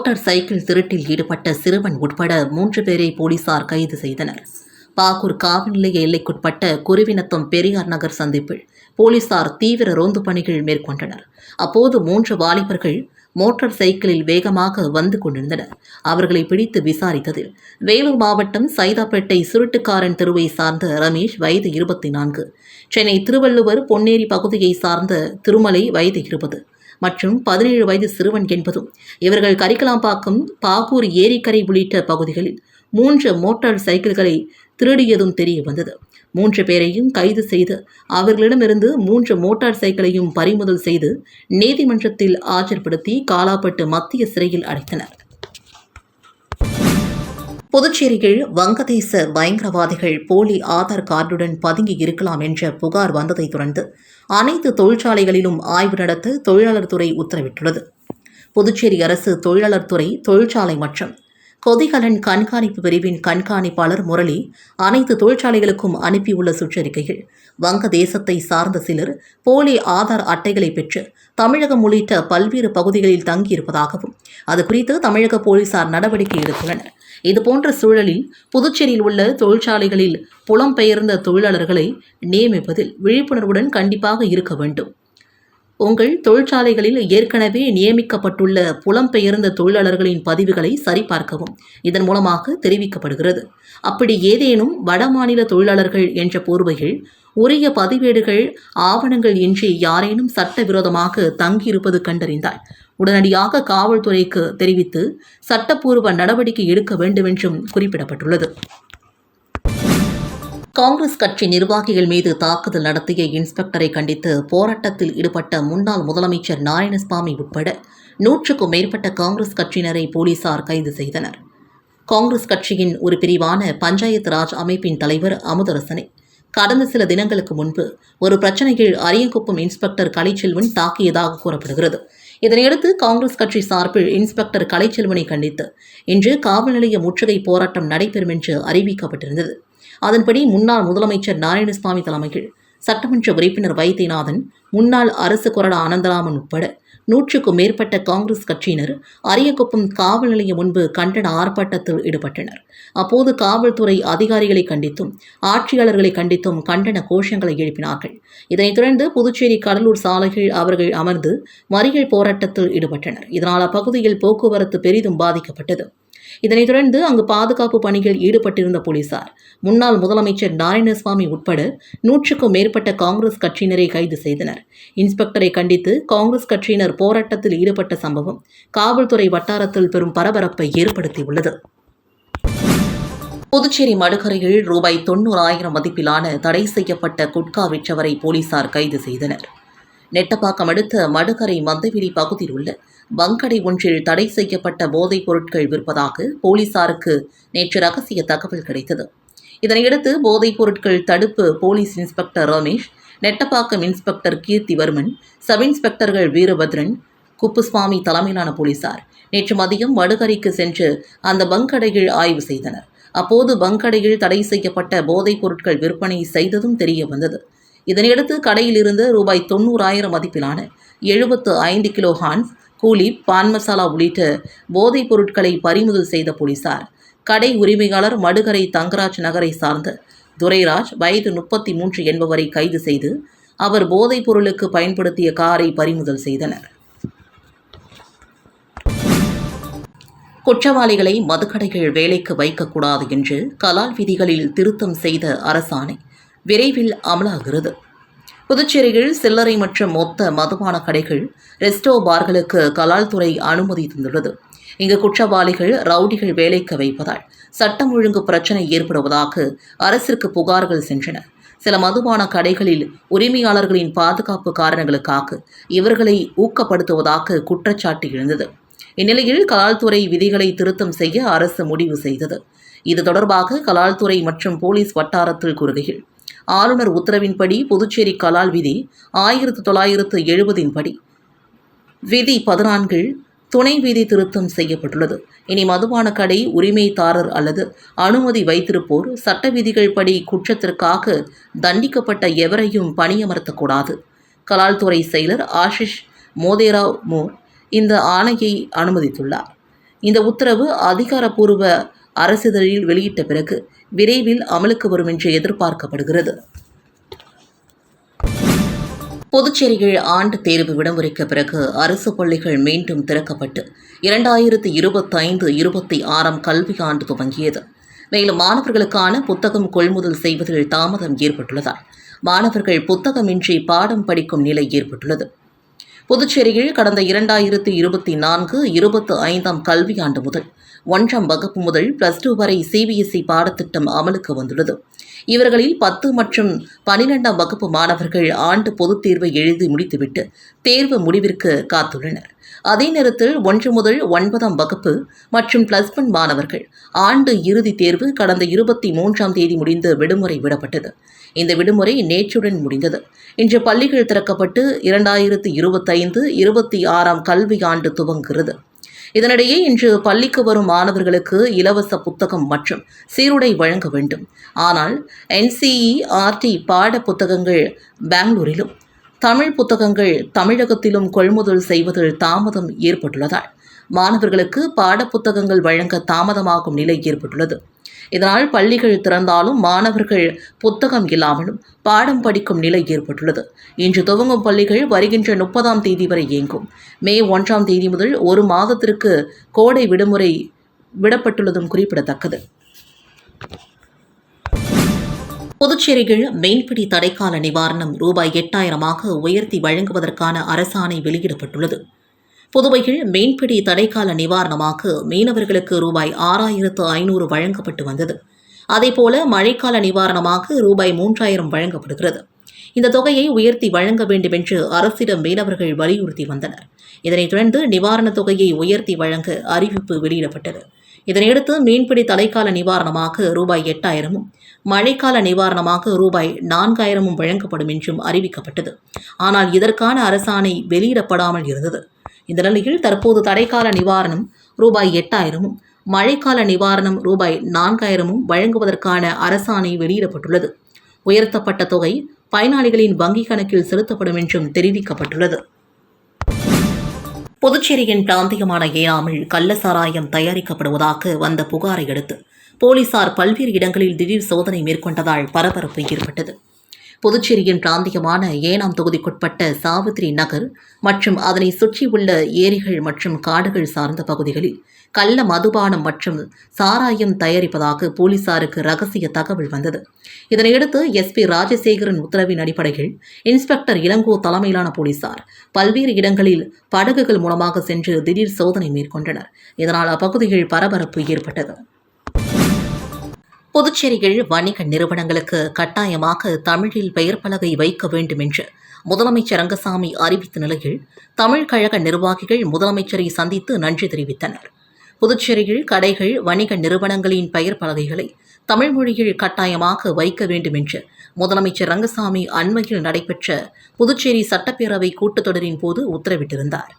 Motor cycle திருட்டில் ஈடுபட்ட சிறுவன் உட்பட மூன்று பேரை போலீசார் கைது செய்தனர். பாகூர் காவல் நிலைய எல்லைக்குட்பட்ட குருவினத்தம் பெரியார் நகர் சந்திப்பில் போலீசார் தீவிர ரோந்து பணிகள் மேற்கொண்டனர். அப்போது மூன்று வாலிபர்கள் மோட்டார் சைக்கிளில் வேகமாக வந்து கொண்டிருந்தனர். அவர்களை பிடித்து விசாரித்ததில் வேலூர் மாவட்டம் சைதாப்பேட்டை சுருட்டுக்காரன் தெருவை சார்ந்த ரமேஷ் வயது இருபத்தி நான்கு. சென்னை திருவள்ளுவர் பொன்னேரி பகுதியை சார்ந்த திருமலை வயது இருபது. மற்றும் பதினேழு வயது சிறுவன் என்பதும் இவர்கள் கரிக்கலாம்பாக்கம் பாகூர் ஏரிக்கரை உள்ளிட்ட பகுதிகளில் மூன்று மோட்டார் சைக்கிள்களை திருடியதும் தெரிய வந்தது. மூன்று பேரையும் கைது செய்து அவர்களிடமிருந்து மூன்று மோட்டார் சைக்கிளையும் பறிமுதல் செய்து நீதிமன்றத்தில் ஆஜர்படுத்தி காலாப்பட்டு மத்திய சிறையில் அடைத்தனர். புதுச்சேரியில் வங்கதேச பயங்கரவாதிகள் போலி ஆதார் கார்டுடன் பதுங்கி இருக்கலாம் என்ற புகார் வந்ததைத் தொடர்ந்து அனைத்து தொழிற்சாலைகளிலும் ஆய்வு நடத்த தொழிலாளர் துறை உத்தரவிட்டுள்ளது. புதுச்சேரி அரசு தொழிலாளர் துறை தொழிற்சாலை மற்றும் கொதிகலன் கண்காணிப்பு பிரிவின் கண்காணிப்பாளர் முரளி அனைத்து தொழிற்சாலைகளுக்கும் அனுப்பியுள்ள சுற்றறிக்கையில் வங்கதேசத்தை சார்ந்த சிலர் போலி ஆதார் அட்டைகளை பெற்று தமிழகம் உள்ளிட்ட பல்வேறு பகுதிகளில் தங்கியிருப்பதாகவும் அது குறித்து தமிழக போலீசார் நடவடிக்கை எடுத்துள்ளனர். இதுபோன்ற சூழலில் புதுச்சேரியில் உள்ள தொழிற்சாலைகளில் புலம்பெயர்ந்த தொழிலாளர்களை நியமிப்பதில் விழிப்புணர்வுடன் கண்டிப்பாக இருக்க வேண்டும். உங்கள் தொழிற்சாலைகளில் ஏற்கனவே நியமிக்கப்பட்டுள்ள புலம்பெயர்ந்த தொழிலாளர்களின் பதிவுகளை சரிபார்க்கவும். இதன் மூலமாக தெரிவிக்கப்படுகிறது. அப்படி ஏதேனும் வடமாநில தொழிலாளர்கள் என்ற போர்வையில் உரிய பதிவேடுகள் ஆவணங்கள் இன்றி யாரேனும் சட்டவிரோதமாக தங்கியிருப்பது கண்டறிந்தால் உடனடியாக காவல்துறைக்கு தெரிவித்து சட்டப்பூர்வ நடவடிக்கை எடுக்க வேண்டுமென்றும் குறிப்பிடப்பட்டுள்ளது. காங்கிரஸ் கட்சி நிர்வாகிகள் மீது தாக்குதல் நடத்திய இன்ஸ்பெக்டரை கண்டித்து போராட்டத்தில் ஈடுபட்ட முன்னாள் முதலமைச்சர் நாராயணசாமி உட்பட நூற்றுக்கும் மேற்பட்ட காங்கிரஸ் கட்சியினரை போலீசார் கைது செய்தனர். காங்கிரஸ் கட்சியின் ஒரு பிரிவான பஞ்சாயத்து ராஜ் அமைப்பின் தலைவர் அமுதரசனை கடந்த சில தினங்களுக்கு முன்பு ஒரு பிரச்சனையில் அரியங்குப்பம் இன்ஸ்பெக்டர் கலைச்செல்வன் தாக்கியதாக கூறப்படுகிறது. இதனையடுத்து காங்கிரஸ் கட்சி சார்பில் இன்ஸ்பெக்டர் கலைச்செல்வனை கண்டித்து இன்று காவல் நிலைய முற்றுகை போராட்டம் நடைபெறும் என்று அறிவிக்கப்பட்டிருந்தது. அதன்படி முன்னாள் முதலமைச்சர் நாராயணசாமி தலைமையில் சட்டமன்ற உறுப்பினர் வைத்தியநாதன் முன்னாள் அரசு கொறடா ஆனந்தராமன் உட்பட நூற்றுக்கும் மேற்பட்ட காங்கிரஸ் கட்சியினர் அரியக்குப்பம் காவல் நிலையம் முன்பு கண்டன ஆர்ப்பாட்டத்தில் ஈடுபட்டனர். அப்போது காவல்துறை அதிகாரிகளை கண்டித்தும் ஆட்சியாளர்களை கண்டித்தும் கண்டன கோஷங்களை எழுப்பினார்கள். இதனைத் தொடர்ந்து புதுச்சேரி கடலூர் சாலைகள் அவர்கள் அமர்ந்து மறியல் போராட்டத்தில் ஈடுபட்டனர். இதனால் அப்பகுதியில் போக்குவரத்து பெரிதும் பாதிக்கப்பட்டது. இதனைத் தொடர்ந்து அங்கு பாதுகாப்பு பணியில் ஈடுபட்டிருந்த போலீசார். முன்னாள் முதலமைச்சர் நாராயணசுவாமி உட்பட நூற்றுக்கும் மேற்பட்ட காங்கிரஸ் கட்சியினரை கைது செய்தனர். இன்ஸ்பெக்டரை கண்டித்து காங்கிரஸ் கட்சியினர் போராட்டத்தில் ஈடுபட்ட சம்பவம் காவல்துறை வட்டாரத்தில் பெரும் பரபரப்பை ஏற்படுத்தியுள்ளது. புதுச்சேரி மடுகரையில் ரூபாய் தொண்ணூறாயிரம் மதிப்பிலான தடை செய்யப்பட்ட குட்கா விற்றவரை போலீசார் கைது செய்தனர். நெட்டப்பாக்கம் அடுத்த மடுகரை மந்தவெளி பகுதியில் உள்ள வங்கடை ஒன்றில் தடை செய்யப்பட்ட போதைப் பொருட்கள் விற்பதாக போலீசாருக்கு நேற்று ரகசிய தகவல் கிடைத்தது. இதனையடுத்து போதைப் பொருட்கள் தடுப்பு police inspector Ramesh Nettapakkam inspector Keerthivarman sub இன்ஸ்பெக்டர்கள் Veerabhadran Kuppusamy தலைமையிலான போலீசார் நேற்று மதியம் வடுகரைக்கு சென்று அந்த பங்கடையில் ஆய்வு செய்தனர். அப்போது பங்கடையில் தடை செய்யப்பட்ட போதைப் பொருட்கள் விற்பனை செய்ததும் தெரிய வந்தது. இதனையடுத்து கடையில் இருந்து ரூபாய் தொண்ணூறாயிரம் மதிப்பிலான எழுபத்து ஐந்து கிலோ ஹான்ஸ் கூலி பான் மசாலா உள்ளிட்ட போதைப் பொருட்களை பறிமுதல் செய்த போலீசார். கடை உரிமையாளர் மடுகரை தங்கராஜ் நகரை சார்ந்த துரைராஜ் வயது முப்பத்தி மூன்று என்பவரை கைது செய்து அவர் போதைப் பொருளுக்கு பயன்படுத்திய காரை பறிமுதல் செய்தனர். குற்றவாளிகளை மதுக்கடைகள் வேலைக்கு வைக்கக்கூடாது என்று கலால் விதிகளில் திருத்தம் செய்த அரசாணை விரைவில் அமலாகிறது. புதுச்சேரியில் சில்லறை மற்றும் மொத்த மதுபான கடைகள் ரெஸ்டோ பார்களுக்கு கலால்துறை அனுமதி தந்துள்ளது. இங்கு குற்றவாளிகள் ரவுடிகள் வேலைக்கு வைப்பதால் சட்டம் ஒழுங்கு பிரச்சனை ஏற்படுவதாக அரசிற்கு புகார்கள் சென்றன. சில மதுபான கடைகளில் உரிமையாளர்களின் பாதுகாப்பு காரணங்களுக்காக இவர்களை ஊக்கப்படுத்துவதாக குற்றச்சாட்டு எழுந்தது. இந்நிலையில் கலால்துறை விதிகளை திருத்தம் செய்ய அரசு முடிவு செய்தது. இது தொடர்பாக கலால்துறை மற்றும் போலீஸ் வட்டாரத்தில் கூறுகையில் ஆளுநர் உத்தரவின்படி புதுச்சேரி கலால் விதி ஆயிரத்து தொள்ளாயிரத்து எழுபதின்படி. விதி பதினான்கில் துணை விதி திருத்தம் செய்யப்பட்டுள்ளது. இனி மதுபான கடை உரிமைதாரர் அல்லது அனுமதி வைத்திருப்போர் சட்ட விதிகள் படி குற்றத்திற்காக தண்டிக்கப்பட்ட எவரையும் பணியமர்த்தக்கூடாது. கலால்துறை செயலர் ஆஷிஷ் மோதேராவ் மோர் இந்த ஆணையை அனுமதித்துள்ளார். இந்த உத்தரவு அதிகாரப்பூர்வ அரசிதழில் வெளியிட்ட பிறகு விரைவில் அமலுக்கு வரும் என்று எதிர்பார்க்கப்படுகிறது. புதுச்சேரியில் ஆண்டு தேர்வு விடுமுறைக்கு பிறகு அரசு பள்ளிகள் மீண்டும் திறக்கப்பட்டு இரண்டாயிரத்து இருபத்தைந்து இருபத்தி ஆறாம் கல்வியாண்டு துவங்கியது. மேலும் மாணவர்களுக்கான புத்தகம் கொள்முதல் செய்வதில் தாமதம் ஏற்பட்டுள்ளதால் மாணவர்கள் புத்தகமின்றி பாடம் படிக்கும் நிலை ஏற்பட்டுள்ளது. புதுச்சேரியில் கடந்த இரண்டாயிரத்து இருபத்தி நான்கு இருபத்தி ஐந்தாம் கல்வியாண்டு முதல் ஒன்றாம் வகுப்பு முதல் பிளஸ் டூ வரை சிபிஎஸ்இ பாடத்திட்டம் அமலுக்கு வந்துள்ளது. இவர்களில் பத்து மற்றும் பனிரெண்டாம் வகுப்பு மாணவர்கள் ஆண்டு பொதுத் தேர்வை எழுதி முடித்துவிட்டு தேர்வு முடிவிற்கு காத்துள்ளனர். அதே நேரத்தில் ஒன்று முதல் ஒன்பதாம் வகுப்பு மற்றும் பிளஸ் ஒன் மாணவர்கள் ஆண்டு இறுதித் தேர்வு கடந்த இருபத்தி மூன்றாம் தேதி முடிந்து விடுமுறை விடப்பட்டது. இந்த விடுமுறை நேற்றுடன் முடிந்தது. இன்று பள்ளிகள் திறக்கப்பட்டு இரண்டாயிரத்து இருபத்தைந்து இருபத்தி ஆறாம் கல்வி ஆண்டு துவங்குகிறது. இதனிடையே இன்று பள்ளிக்கு வரும் மாணவர்களுக்கு இலவச புத்தகம் மற்றும் சீருடை வழங்க வேண்டும். ஆனால் என்சிஇஆர்டி பாட புத்தகங்கள் பெங்களூரிலும் தமிழ் புத்தகங்கள் தமிழகத்திலும் கொள்முதல் செய்வதில் தாமதம் ஏற்பட்டுள்ளதால் மாணவர்களுக்கு பாடப்புத்தகங்கள் வழங்க தாமதமாகும் நிலை ஏற்பட்டுள்ளது. இதனால் பள்ளிகள் திறந்தாலும் மாணவர்கள் புத்தகம் இல்லாமலும் பாடம் படிக்கும் நிலை ஏற்பட்டுள்ளது. இன்று துவங்கும் பள்ளிகள் வருகின்ற முப்பதாம் தேதி வரை இயங்கும். மே ஒன்றாம் தேதி முதல் ஒரு மாதத்திற்கு கோடை விடுமுறை விடப்பட்டுள்ளதும் குறிப்பிடத்தக்கது. புதுச்சேரியில் மீன்பிடி தடைக்கால நிவாரணம் ரூபாய் எட்டாயிரமாக உயர்த்தி வழங்குவதற்கான அரசாணை வெளியிடப்பட்டுள்ளது. புதுவையில் மீன்பிடி தடைக்கால நிவாரணமாக மீனவர்களுக்கு ரூபாய் ஆறாயிரத்து ஐநூறு வழங்கப்பட்டு வந்தது. அதேபோல மழைக்கால நிவாரணமாக ரூபாய் மூன்றாயிரம் வழங்கப்படுகிறது. இந்த தொகையை உயர்த்தி வழங்க வேண்டும் என்று அரசிடம் மீனவர்கள் வலியுறுத்தி வந்தனர். இதனைத் தொடர்ந்து நிவாரணத் தொகையை உயர்த்தி வழங்க அறிவிப்பு வெளியிடப்பட்டது. இதனையடுத்து மீன்பிடி தடைக்கால நிவாரணமாக ரூபாய் எட்டாயிரமும் மழைக்கால நிவாரணமாக ரூபாய் நான்காயிரமும் வழங்கப்படும் என்றும் அறிவிக்கப்பட்டது. ஆனால் இதற்கான அரசாணை வெளியிடப்படாமல் இருந்தது. இந்த நிலையில் தற்போது தடைக்கால நிவாரணம் ரூபாய் எட்டாயிரமும் மழைக்கால நிவாரணம் ரூபாய் நான்காயிரமும் வழங்குவதற்கான அரசாணை வெளியிடப்பட்டுள்ளது. உயர்த்தப்பட்ட தொகை பயனாளிகளின் வங்கிக் கணக்கில் செலுத்தப்படும் என்றும் தெரிவிக்கப்பட்டுள்ளது. புதுச்சேரியின் பிராந்தியமான ஏனாமில் கள்ள சாராயம் தயாரிக்கப்படுவதாக வந்த புகாரை அடுத்து போலீசார் பல்வேறு இடங்களில் திடீர் சோதனை மேற்கொண்டதால் பரபரப்பு ஏற்பட்டது. புதுச்சேரியின் பிராந்தியமான ஏனாம் தொகுதிக்குட்பட்ட சாவித்ரி நகர் மற்றும் அதனை சுற்றியுள்ள ஏரிகள் மற்றும் காடுகள் சார்ந்த பகுதிகளில் கள்ள மதுபானம் மற்றும் சாராயம் தயாரிப்பதாக போலீசாருக்கு ரகசிய தகவல் வந்தது. இதனையடுத்து எஸ்பி ராஜசேகரன் உத்தரவின் அடிப்படையில் இன்ஸ்பெக்டர் இளங்கோ தலைமையிலான போலீசார் பல்வேறு இடங்களில் படகுகள் மூலமாக சென்று திடீர் சோதனை மேற்கொண்டனர். இதனால் அப்பகுதியில் பரபரப்பு ஏற்பட்டது. புதுச்சேரியில் வணிக நிறுவனங்களுக்கு கட்டாயமாக தமிழில் பெயர் பலகை வைக்க வேண்டும் என்று முதலமைச்சர் ரங்கசாமி அறிவித்த நிலையில் தமிழ் கழக நிர்வாகிகள் முதலமைச்சரை சந்தித்து நன்றி தெரிவித்தனர். புதுச்சேரியில் கடைகள் வணிக நிறுவனங்களின் பெயர் பலகைகளை தமிழ் மொழியில் கட்டாயமாக வைக்க வேண்டும் என்று முதலமைச்சர் ரங்கசாமி அண்மையில் நடைபெற்ற புதுச்சேரி சட்டப்பேரவை கூட்டத்தொடரின் போது உத்தரவிட்டிருந்தார்.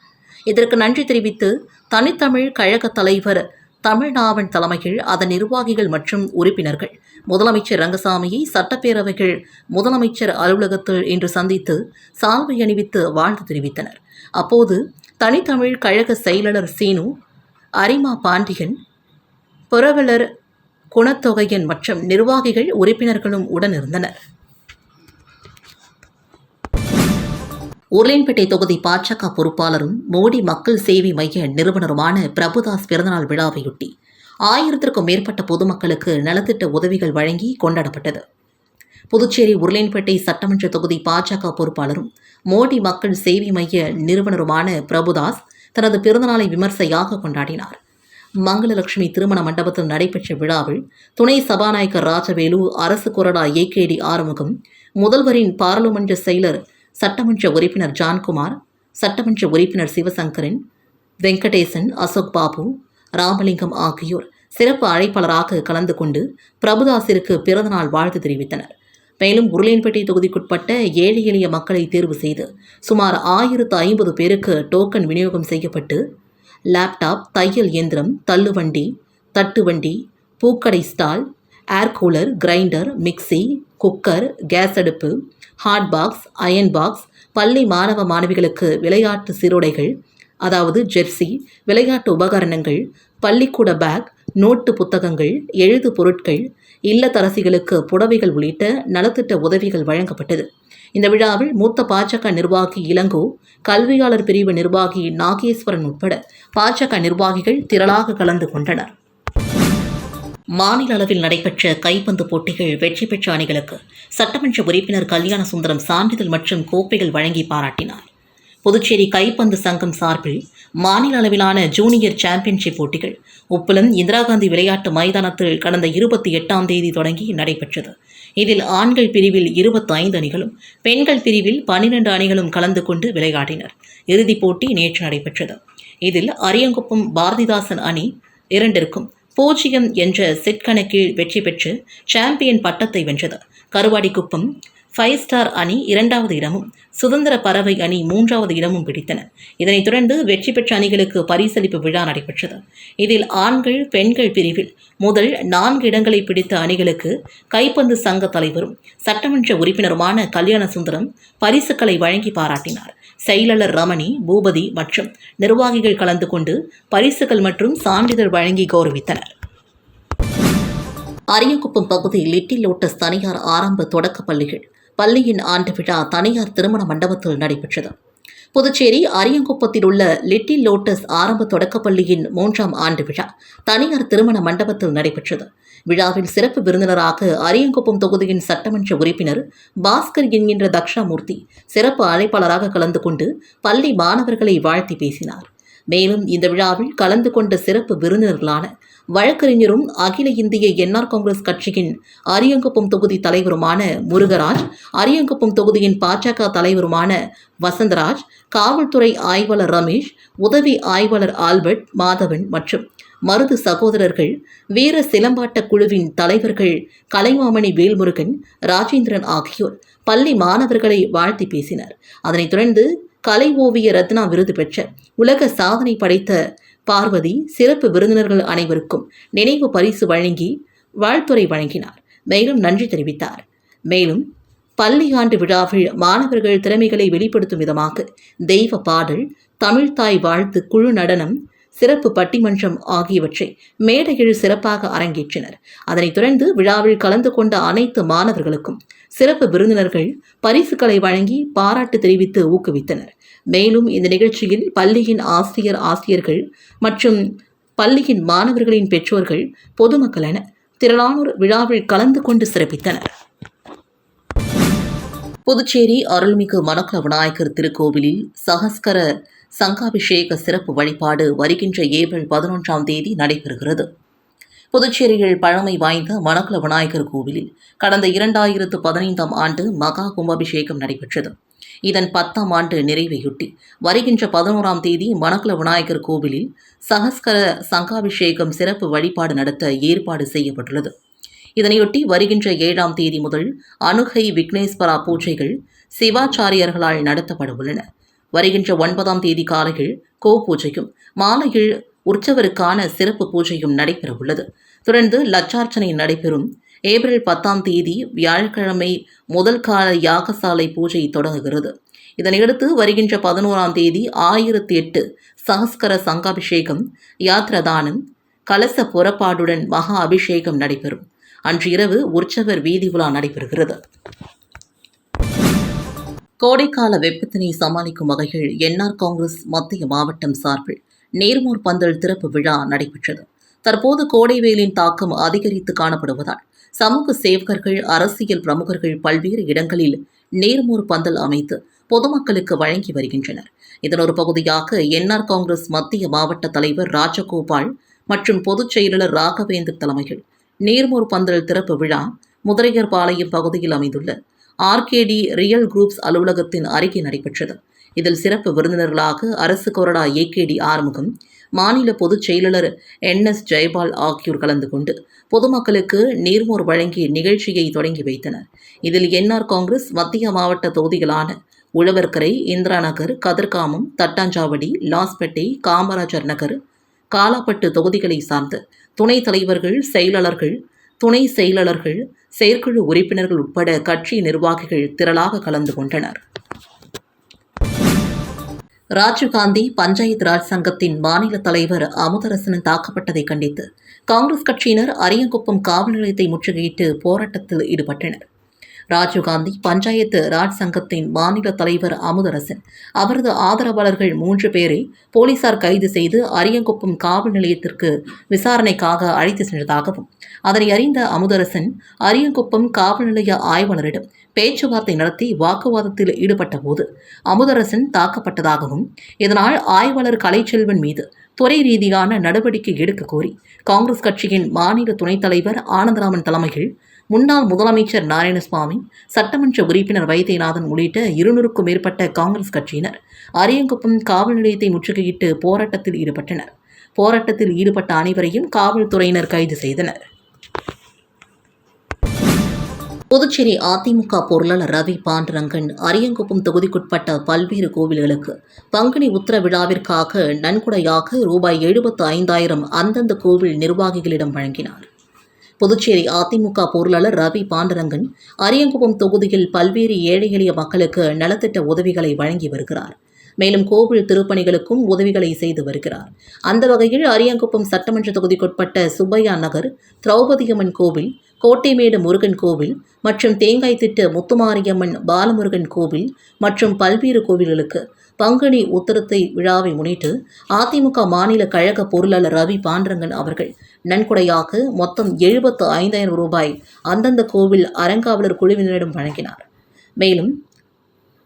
இதற்கு நன்றி தெரிவித்து தனித்தமிழ் கழக தலைவர் தமிழ்நாவன் தலைமையில் அதன் நிர்வாகிகள் மற்றும் உறுப்பினர்கள். முதலமைச்சர் ரங்கசாமியை சட்டப்பேரவைகள் முதலமைச்சர் அலுவலகத்தில் இன்று சந்தித்து சால்வை அணிவித்து வாழ்த்து தெரிவித்தனர். அப்போது தனித்தமிழ் கழக செயலாளர் சீனு அரிமா பாண்டியன் புரவலர் குணத்தொகையன் மற்றும் நிர்வாகிகள் உறுப்பினர்களும் உடனிருந்தனர். உருளைன்பேட்டை தொகுதி பாஜக பொறுப்பாளரும் மோடி மக்கள் சேவை மைய நிறுவனருமான பிரபுதாஸ் பிறந்தநாள் விழாவையொட்டி ஆயிரத்திற்கும் மேற்பட்ட பொதுமக்களுக்கு நலத்திட்ட உதவிகள் வழங்கி கொண்டாடப்பட்டது. புதுச்சேரி உருளையன்பேட்டை சட்டமன்ற தொகுதி பாஜக பொறுப்பாளரும் மோடி மக்கள் சேவை மைய நிறுவனருமான பிரபுதாஸ் தனது பிறந்தநாளை விமர்சையாக கொண்டாடினார். மங்களலட்சுமி திருமண மண்டபத்தில் நடைபெற்ற விழாவில் துணை சபாநாயகர் ராஜவேலு அரசு கொறடா ஏகேடி ஆறுமுகம் முதல்வரின் பாராளுமன்ற செயலர் சட்டமன்ற உறுப்பினர் ஜான்குமார் சட்டமன்ற உறுப்பினர் சிவசங்கரன் வெங்கடேசன் அசோக் பாபு ராமலிங்கம் ஆகியோர் சிறப்பு அழைப்பாளராக கலந்து கொண்டு பிரபுதாசிற்கு பிறந்தநாள் வாழ்த்து தெரிவித்தனர். மேலும் உருளையன்பேட்டை தொகுதிக்குட்பட்ட ஏழை எளிய மக்களை தேர்வு செய்து சுமார் ஆயிரத்து ஐம்பது பேருக்கு டோக்கன் விநியோகம் செய்யப்பட்டு லேப்டாப் தையல் இயந்திரம் தள்ளுவண்டி தட்டுவண்டி பூக்கடை stall air cooler grinder mixie cooker gas அடுப்பு ஹாட் பாக்ஸ் அயன் பாக்ஸ் பள்ளி மாணவ மாணவிகளுக்கு விளையாட்டு சீருடைகள் அதாவது ஜெர்சி விளையாட்டு உபகரணங்கள் பள்ளிக்கூட பேக் நோட்டு புத்தகங்கள் எழுது பொருட்கள் இல்லத்தரசிகளுக்கு புடவைகள் உள்ளிட்ட நலத்திட்ட உதவிகள் வழங்கப்பட்டது. இந்த விழாவில் மூத்த பாஜக நிர்வாகி இளங்கோ கல்வியாளர் பிரிவு நிர்வாகி நாகேஸ்வரன் உட்பட பாஜக நிர்வாகிகள் திரளாக கலந்து கொண்டனர். மாநில அளவில் நடைபெற்ற கைப்பந்து போட்டிகள் வெற்றி பெற்ற அணிகளுக்கு சட்டமன்ற உறுப்பினர் கல்யாண சுந்தரம் சான்றிதழ் மற்றும் கோப்பைகள் வழங்கி பாராட்டினார். புதுச்சேரி கைப்பந்து சங்கம் சார்பில் மாநில அளவிலான ஜூனியர் சாம்பியன்ஷிப் போட்டிகள் உப்பளம் இந்திரா காந்தி விளையாட்டு மைதானத்தில் கடந்த இருபத்தி எட்டாம் தேதி தொடங்கி நடைபெற்றது. இதில் ஆண்கள் பிரிவில் இருபத்தி ஐந்து அணிகளும் பெண்கள் பிரிவில் பன்னிரண்டு அணிகளும் கலந்து கொண்டு விளையாடினர். இறுதிப் போட்டி நேற்று நடைபெற்றது. இதில் அரியங்குப்பம் பாரதிதாசன் அணி இரண்டிற்கும் பூஜ்ஜியம் என்ற செட் கணக்கில் வெற்றி பெற்று சாம்பியன் பட்டத்தை வென்றது. கருவாடிக்குப்பம் ஃபைவ் ஸ்டார் அணி இரண்டாவது இடமும் சுதந்திர பறவை அணி மூன்றாவது இடமும் பிடித்தன. இதனைத் தொடர்ந்து வெற்றி பெற்ற அணிகளுக்கு பரிசளிப்பு விழா நடைபெற்றது. இதில் ஆண்கள் பெண்கள் பிரிவில் முதல் நான்கு இடங்களை பிடித்த அணிகளுக்கு கைப்பந்து சங்க தலைவரும் சட்டமன்ற உறுப்பினருமான கல்யாண சுந்தரம் பரிசுகளை வழங்கி பாராட்டினார். செயலாளர் ரமணி பூபதி மற்றும் நிர்வாகிகள் கலந்து கொண்டு பரிசுகள் மற்றும் சான்றிதழ் வழங்கி கௌரவித்தனர். அரியக்குப்பம் பகுதி லிட்டில் லோட்டஸ் தனியார் ஆரம்ப தொடக்கப் பள்ளிகள் பள்ளியின் ஆண்டு விழா தனியார் திருமண மண்டபத்தில் நடைபெற்றது. புதுச்சேரி அரியங்குப்பத்தில் உள்ள லிட்டில் லோட்டஸ் ஆரம்ப தொடக்கப்பள்ளியின் மூன்றாம் ஆண்டு விழா தனியார் திருமண மண்டபத்தில் நடைபெற்றது. விழாவில் சிறப்பு விருந்தினராக அரியங்குப்பம் தொகுதியின் சட்டமன்ற உறுப்பினர் பாஸ்கர் என்கின்ற தக்ஷாமூர்த்தி சிறப்பு அழைப்பாளராக கலந்து கொண்டு பள்ளி மாணவர்களை வாழ்த்தி பேசினார். மேலும் இந்த விழாவில் கலந்து கொண்ட சிறப்பு விருந்தினர்களான வழக்கறிஞரும் அகில இந்திய என்ஆர் காங்கிரஸ் கட்சியின் அரியங்குப்பம் தொகுதி தலைவருமான முருகராஜ் அரியங்குப்பம் தொகுதியின் பாஜக தலைவருமான வசந்தராஜ் காவல்துறை ஆய்வாளர் ரமேஷ் உதவி ஆய்வாளர் ஆல்பர்ட் மாதவன் மற்றும் மருது சகோதரர்கள் வீர சிலம்பாட்ட குழுவின் தலைவர்கள் கலைமாமணி வேல்முருகன் ராஜேந்திரன் ஆகியோர் பள்ளி மாணவர்களை வாழ்த்தி பேசினர். அதனைத் தொடர்ந்து கலை ஓவிய ரத்னா விருது பெற்ற உலக சாதனை படைத்த பார்வதி சிறப்பு விருந்தினர்கள் அனைவருக்கும் நினைவு பரிசு வழங்கி வாழ்த்துறை வழங்கினார். மேலும் நன்றி தெரிவித்தார். மேலும் பள்ளி ஆண்டு விழாவில் மாணவர்கள் திறமைகளை வெளிப்படுத்தும் விதமாக தெய்வ பாடல் தமிழ்தாய் வாழ்த்து குழு நடனம் சிறப்பு பட்டிமன்றம் ஆகியவற்றை மேடையில் சிறப்பாக அரங்கேற்றினர். அதனைத் தொடர்ந்து விழாவில் கலந்து கொண்ட அனைத்து மாணவர்களுக்கும் சிறப்பு விருந்தினர்கள் பரிசுகளை வழங்கி பாராட்டு தெரிவித்து ஊக்குவித்தனர். மேலும் இந்த நிகழ்ச்சியில் பள்ளியின் ஆசிரியர் ஆசிரியர்கள் மற்றும் பள்ளியின் மாணவர்களின் பெற்றோர்கள் பொதுமக்கள் என திரளானோர் விழாவில் கலந்து கொண்டு சிறப்பித்தனர். புதுச்சேரி அருள்மிகு மணக்கல விநாயகர் திருக்கோவிலில் சகஸ்கர சங்காபிஷேக சிறப்பு வழிபாடு வருகின்ற ஏப்ரல் பதினொன்றாம் தேதி நடைபெறுகிறது. புதுச்சேரியில் பழமை வாய்ந்த மணக்குள விநாயகர் கோவிலில் கடந்த இரண்டாயிரத்து பதினைந்தாம் ஆண்டு மகா கும்பாபிஷேகம் நடைபெற்றது. இதன் பத்தாம் ஆண்டு நிறைவையொட்டி வருகின்ற பதினோராம் தேதி மணக்குள விநாயகர் கோவிலில் சகஸ்கர சங்காபிஷேகம் சிறப்பு வழிபாடு நடத்த ஏற்பாடு செய்யப்பட்டுள்ளது. இதனையொட்டி வருகின்ற ஏழாம் தேதி முதல் அனுகை விக்னேஸ்வரா பூஜைகள் சிவாச்சாரியர்களால் நடத்தப்பட உள்ளன. வருகின்ற ஒன்பதாம் தேதி காலையில் கோ பூஜையும் மாலையில் உற்சவருக்கான சிறப்பு பூஜையும் நடைபெறவுள்ளது. தொடர்ந்து லட்சார்ச்சனை நடைபெறும். ஏப்ரல் பத்தாம் தேதி வியாழக்கிழமை முதல் கால யாகசாலை பூஜை தொடங்குகிறது. இதனையடுத்து வருகின்ற பதினோராம் தேதி ஆயிரத்தி எட்டு சகஸ்கர சங்காபிஷேகம் யாத்ரதானம் கலச புறப்பாடுடன் மகா அபிஷேகம் நடைபெறும். அன்று இரவு உற்சவர் வீதி உலா நடைபெறுகிறது. கோடைக்கால வெப்பத்தினை சமாளிக்கும் வகையில் என்ஆர் காங்கிரஸ் மத்திய மாவட்டம் சார்பில் நேர்மூர் பந்தல் திறப்பு விழா நடைபெற்றது. தற்போது கோடை வெயிலின் தாக்கம் அதிகரித்து காணப்படுவதால் சமூக சேவகர்கள் அரசியல் பிரமுகர்கள் பல்வேறு இடங்களில் நேர்மூர் பந்தல் அமைத்து பொதுமக்களுக்கு வழங்கி வருகின்றனர். இதன் ஒரு பகுதியாக என்ஆர் காங்கிரஸ் மத்திய மாவட்ட தலைவர் ராஜகோபால் மற்றும் பொதுச் செயலாளர் ராகவேந்தர் தலைமையில் நேர்மூர் பந்தல் திறப்பு விழா முதலியர்பாளையம் பகுதியில் அமைந்துள்ள ஆர்கேடி ரியல் குரூப்ஸ் அலுவலகத்தின் அறிக்கை நடைபெற்றது. இதில் சிறப்பு விருந்தினர்களாக அரசு கொறடா ஏகேடி ஆறுமுகம் மாநில பொதுச் செயலாளர் என் எஸ் ஜெயபால் ஆகியோர் கலந்து கொண்டு பொதுமக்களுக்கு நீர்மோர் வழங்கி நிகழ்ச்சியை தொடங்கி வைத்தனர். இதில் என்ஆர் காங்கிரஸ் மத்திய மாவட்ட தொகுதிகளான உழவர்கரை இந்திரா நகர் கதிர்காமம் தட்டாஞ்சாவடி லாஸ்பேட்டை காமராஜர் நகர் காலாப்பட்டு தொகுதிகளை சார்ந்த துணைத் தலைவர்கள் செயலாளர்கள் துணை செயலாளர்கள் செயற்குழு உறுப்பினர்கள் உட்பட கட்சி நிர்வாகிகள் திரளாக கலந்து கொண்டனர். ராஜீவ்காந்தி பஞ்சாயத்து ராஜ் சங்கத்தின் மாநில தலைவர் அமுதரசன் தாக்கப்பட்டதை கண்டித்து காங்கிரஸ் கட்சியினர் அரியங்குப்பம் காவல் நிலையத்தை முற்றுகையிட்டு போராட்டத்தில் ஈடுபட்டனர். ராஜீவ்காந்தி பஞ்சாயத்து ராஜ் சங்கத்தின் மாநில தலைவர் அமுதரசன் அவரது ஆதரவாளர்கள் மூன்று பேரை போலீசார் கைது செய்து அரியங்குப்பம் காவல் நிலையத்திற்கு விசாரணைக்காக அழைத்து சென்றதாகவும் அதனை அறிந்த அமுதரசன் அரியங்குப்பம் காவல் நிலைய ஆய்வாளரிடம் பேச்சுவார்த்தை நடத்தி வாக்குவாதத்தில் ஈடுபட்ட போது அமுதரசன் தாக்கப்பட்டதாகவும் இதனால் ஆய்வாளர் கலைச்செல்வன் மீது துறை ரீதியான நடவடிக்கை எடுக்க கோரி காங்கிரஸ் கட்சியின் மாநில துணைத் தலைவர் ஆனந்தராமன் தலைமையில் முன்னாள் முதலமைச்சர் நாராயணசுவாமி சட்டமன்ற உறுப்பினர் வைத்தியநாதன் உள்ளிட்ட இருநூறுக்கும் மேற்பட்ட காங்கிரஸ் கட்சியினர் அரியங்குப்பம் காவல் நிலையத்தை முற்றுகையிட்டு போராட்டத்தில் ஈடுபட்டனர். போராட்டத்தில் ஈடுபட்ட அனைவரையும் காவல்துறையினர் கைது செய்தனர். புதுச்சேரி அதிமுக பொருளாளர் ரவி பாண்டரங்கன் அரியங்குப்பம் தொகுதிக்குட்பட்ட பல்வேறு கோவில்களுக்கு பங்குனி உத்தர விழாவிற்காக நன்கொடையாக ரூபாய் எழுபத்து ஐந்தாயிரம் அந்தந்த கோவில் நிர்வாகிகளிடம் வழங்கினார். புதுச்சேரி அதிமுக பொருளாளர் ரவி பாண்டரங்கன் அரியங்குப்பம் தொகுதியில் பல்வேறு ஏழை எளிய மக்களுக்கு நலத்திட்ட உதவிகளை வழங்கி வருகிறார். மேலும் கோவில் திருப்பணிகளுக்கும் உதவிகளை செய்து வருகிறார். அந்த வகையில் அரியங்குப்பம் சட்டமன்ற தொகுதிக்குட்பட்ட சுப்பையா நகர் திரௌபதியம்மன் கோவில் கோட்டைமேடு முருகன் கோவில் மற்றும் தேங்காய் திட்டு முத்துமாரியம்மன் பாலமுருகன் கோவில் மற்றும் பல்வேறு கோவில்களுக்கு பங்குனி உத்தரத்தை விழாவை முன்னிட்டு அதிமுக மாநில கழக பொருளாளர் ரவி பாண்டரங்கன் அவர்கள் நன்கொடையாக மொத்தம் எழுபத்து ஐந்தாயிரம் ரூபாய் அந்தந்த கோவில் அறங்காவலர் குழுவினரிடம் வழங்கினார். மேலும்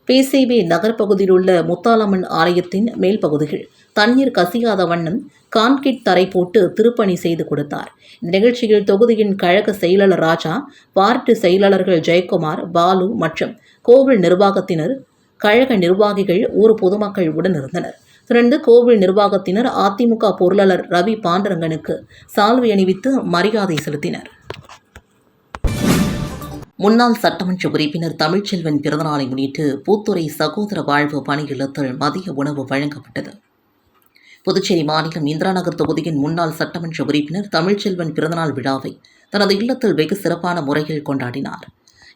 பேசேபே நகர் பகுதியில் உள்ள முத்தாலம்மன் ஆலயத்தின் மேல் பகுதிகள் தண்ணீர் கசியாத வண்ணம் கான்கிரீட் தரை போட்டு திருப்பணி செய்து கொடுத்தார். இந்த நிகழ்ச்சியில் தொகுதியின் கழக செயலாளர் ராஜா வார்டு செயலாளர்கள் ஜெயக்குமார் பாலு மற்றும் கோவில் நிர்வாகத்தினர் கழக நிர்வாகிகள் ஊர் பொதுமக்கள் உடன் இருந்தனர். தொடர்ந்து கோவில் நிர்வாகத்தினர் அதிமுக பொருளாளர் ரவி பாண்டரங்கனுக்கு சால்வை அணிவித்து மரியாதை செலுத்தினர். முன்னாள் சட்டமன்ற உறுப்பினர் தமிழ்ச்செல்வன் பிறந்தநாளை முன்னிட்டு பூத்துறை சகோதர வாழ்வு பணி இல்லத்தில் மதிய உணவு வழங்கப்பட்டது. புதுச்சேரி மாநிலம் இந்திரா நகர் தொகுதியின் முன்னாள் சட்டமன்ற உறுப்பினர் தமிழ்ச்செல்வன் பிறந்தநாள் விழாவை தனது இல்லத்தில் வெகு சிறப்பான முறையில் கொண்டாடினார்.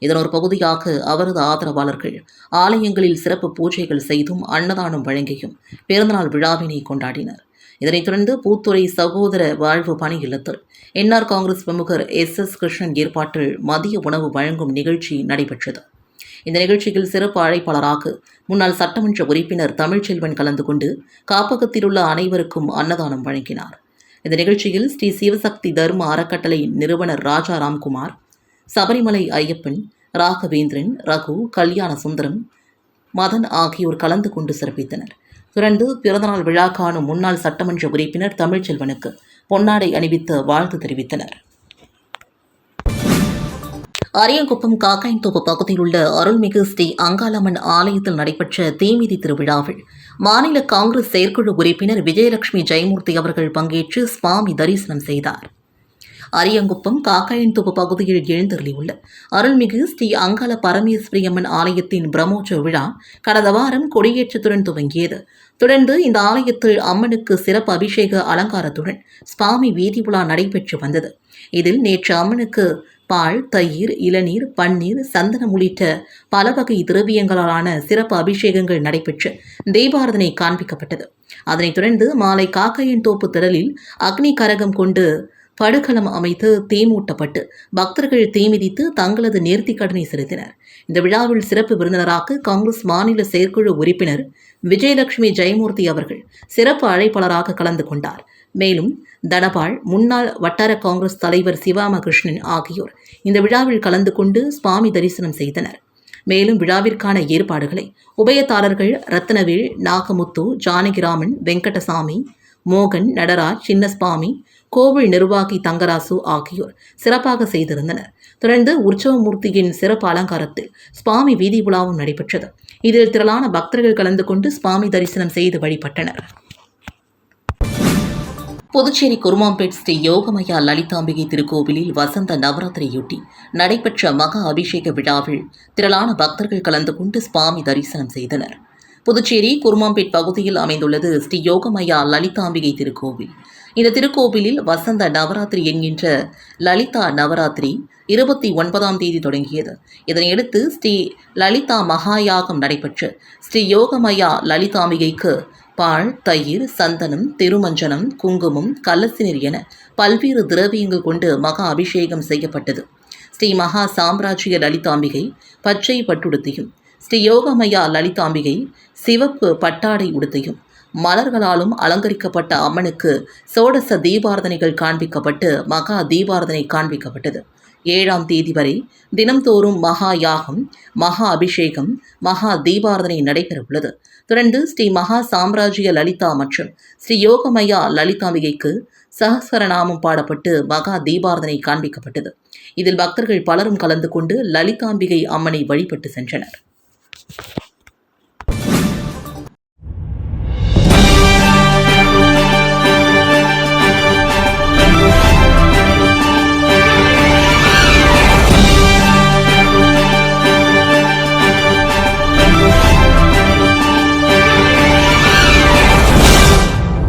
இதன் ஒரு பகுதியாக அவரது ஆதரவாளர்கள் ஆலயங்களில் சிறப்பு பூஜைகள் செய்தும் அன்னதானம் வழங்கியும் பிறந்தநாள் விழாவினை கொண்டாடினர். இதனைத் தொடர்ந்து பூத்துறை சகோதர வாழ்வு பணி இல்லத்தில் என்ஆர் காங்கிரஸ் பிரமுகர் எஸ் எஸ் கிருஷ்ணன் ஏற்பாட்டில் மதிய உணவு வழங்கும் நிகழ்ச்சி நடைபெற்றது. இந்த நிகழ்ச்சியில் சிறப்பு அழைப்பாளராக முன்னாள் சட்டமன்ற உறுப்பினர் தமிழ்ச்செல்வன் கலந்து கொண்டு காப்பகத்தில் உள்ள அனைவருக்கும் அன்னதானம் வழங்கினார். இந்த நிகழ்ச்சியில் ஸ்ரீ சிவசக்தி தர்ம அறக்கட்டளையின் நிறுவனர் ராஜா ராம்குமார் சபரிமலை ஐயப்பன் ராகவேந்திரன் ரகு கல்யாண சுந்தரம் மதன் ஆகியோர் கலந்து கொண்டு சிறப்பித்தனர். தொடர்ந்து பிறந்தநாள் விழா காணும் முன்னாள் சட்டமன்ற உறுப்பினர் தமிழ்ச்செல்வனுக்கு பொன்னாடை அணிவித்து வாழ்த்து தெரிவித்தனர். அரியங்குப்பம் காக்காயன்தோப்பு பகுதியில் உள்ள அருள்மிகு ஸ்ரீ அங்காளம்மன் ஆலயத்தில் நடைபெற்ற தீமிதி திருவிழாவில் மாநில காங்கிரஸ் செயற்குழு உறுப்பினர் விஜயலட்சுமி ஜெயமூர்த்தி அவர்கள் பங்கேற்று சுவாமி தரிசனம் செய்தார். அரியங்குப்பம் காக்காயன்தோப்பு பகுதியில் எழுந்தருளியுள்ள அருள்மிகு ஸ்ரீ அங்காள பரமேஸ்வரி அம்மன் ஆலயத்தின் பிரம்மோற்சவ விழா கடந்த வாரம் கொடியேற்றத்துடன் துவங்கியது. தொடர்ந்து இந்த ஆலயத்தில் அம்மனுக்கு சிறப்பு அபிஷேக அலங்காரத்துடன் சுவாமி வீதி உலா நடைபெற்று வந்தது. இதில் நேற்று அம்மனுக்கு பால் தயிர் இளநீர் பன்னீர் சந்தனம் உள்ளிட்ட பல வகை திரவியங்களாலான சிறப்பு அபிஷேகங்கள் நடைபெற்று தீபாரதனை காண்பிக்கப்பட்டது. அதனைத் தொடர்ந்து மாலை காக்கையின் தோப்பு திடலில் அக்னி கரகம் கொண்டு படுகளம் அமைத்து தீமூட்டப்பட்டு பக்தர்கள் தீமிதித்து தங்களது நேர்த்திக் கடனை செலுத்தினர். இந்த விழாவில் சிறப்பு விருந்தினராக காங்கிரஸ் மாநில செயற்குழு உறுப்பினர் விஜயலட்சுமி ஜெயமூர்த்தி அவர்கள் சிறப்பு அழைப்பாளராக கலந்து கொண்டார். மேலும் தனபால் முன்னாள் வட்டார காங்கிரஸ் தலைவர் சிவாமகிருஷ்ணன் ஆகியோர் இந்த விழாவில் கலந்து கொண்டு சுவாமி தரிசனம் செய்தனர். மேலும் விழாவிற்கான ஏற்பாடுகளை உபயதாரர்கள் ரத்னவேல் நாகமுத்து ஜானகிராமன் வெங்கடசாமி மோகன் நடராஜ் சின்னஸ்வாமி கோவில் நிர்வாகி தங்கராசு ஆகியோர் சிறப்பாக செய்திருந்தனர். தொடர்ந்து உற்சவமூர்த்தியின் சிறப்பு அலங்காரத்தில் சுவாமி வீதி உலாவும் நடைபெற்றது. இதில் திரளான பக்தர்கள் கலந்து கொண்டு சுவாமி தரிசனம் செய்து வழிபட்டனர். புதுச்சேரி குருமாம்பேட் ஸ்ரீ யோகமயா லலிதாம்பிகை திருக்கோவிலில் வசந்த நவராத்திரியொட்டி நடைபெற்ற மகா அபிஷேக விழாவில் திரளான பக்தர்கள் கலந்து கொண்டு சுவாமி தரிசனம் செய்தனர். புதுச்சேரி குருமாம்பேட் பகுதியில் அமைந்துள்ளது ஸ்ரீ யோகமயா லலிதாம்பிகை திருக்கோவில். இந்த திருக்கோவிலில் வசந்த நவராத்திரி என்கின்ற லலிதா நவராத்திரி இருபத்தி ஒன்பதாம் தேதி தொடங்கியது. இதனையடுத்து ஸ்ரீ லலிதா மகாயாகம் நடைபெற்று ஸ்ரீ யோகமயா லலிதாம்பிகைக்கு பால் தயிர் சந்தனம் திருமஞ்சனம் குங்குமம் கலசினீர் என பல்வேறு திரவியங்கள் கொண்டு மகா அபிஷேகம் செய்யப்பட்டது. ஸ்ரீ மகா சாம்ராஜ்ய லலிதாம்பிகை பச்சை பட்டுடுத்தியும் ஸ்ரீ யோகமயா லலிதாம்பிகை சிவப்பு பட்டாடை உடுத்தியும் மலர்களாலும் அலங்கரிக்கப்பட்ட அம்மனுக்கு சோடச தீபாரதனைகள் காண்பிக்கப்பட்டு மகா தீபாரதனை காண்பிக்கப்பட்டது. ஏழாம் தேதி வரை தினம்தோறும் மகா யாகம் மகா அபிஷேகம் மகா தீபாரதனை நடைபெறவுள்ளது. தொடர்ந்து ஸ்ரீ மகா சாம்ராஜ்ய லலிதா மற்றும் ஸ்ரீ யோகமயா லலிதாம்பிகைக்கு சஹஸ்ரநாமம் பாடப்பட்டு மகா தீபாரதனை காண்பிக்கப்பட்டது. இதில் பக்தர்கள் பலரும் கலந்து கொண்டு லலிதாம்பிகை அம்மனை வழிபட்டு சென்றனர்.